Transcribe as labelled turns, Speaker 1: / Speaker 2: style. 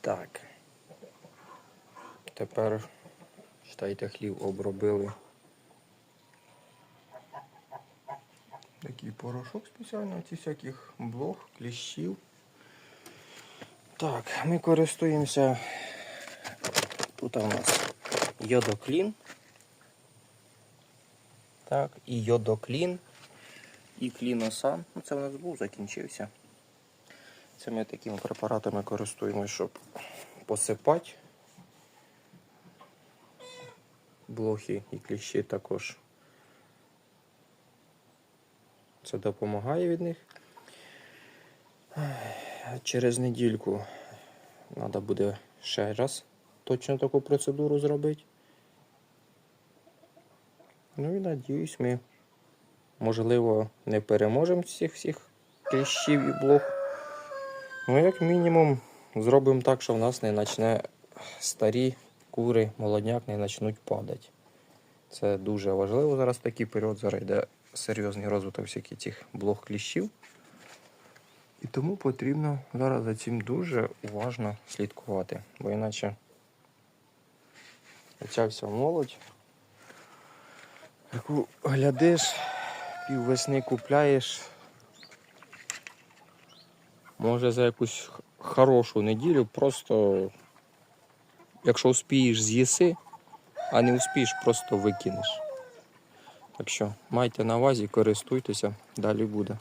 Speaker 1: Так. Тепер, читайте, хлів обробили. Такий порошок спеціально, ці всяких блох, кліщів. Так, ми користуємося. Тут у нас йодоклін. Так, і йодоклін, і кліносан. Ну, це у нас був, закінчився. Це ми такими препаратами користуємося, щоб посипати. Блохи і кліщі також. Це допомагає від них. Через недільку треба буде ще раз точно таку процедуру зробити. Ну і надіюсь, ми, можливо, не переможемо всіх всіх кліщів і блох. Ну, як мінімум, зробимо так, що в нас не почне старі кури, молодняк не почнуть падати. Це дуже важливо зараз такий період. Зараз йде серйозний розвиток всяких цих блох кліщів. І тому потрібно зараз за цим дуже уважно слідкувати, бо іначе ця вся молодь, яку глядиш, піввесни купляєш, може за якусь хорошу неділю просто, якщо успієш, з'їси, а не успієш, просто викинеш. Так що майте на увазі, користуйтеся, далі буде.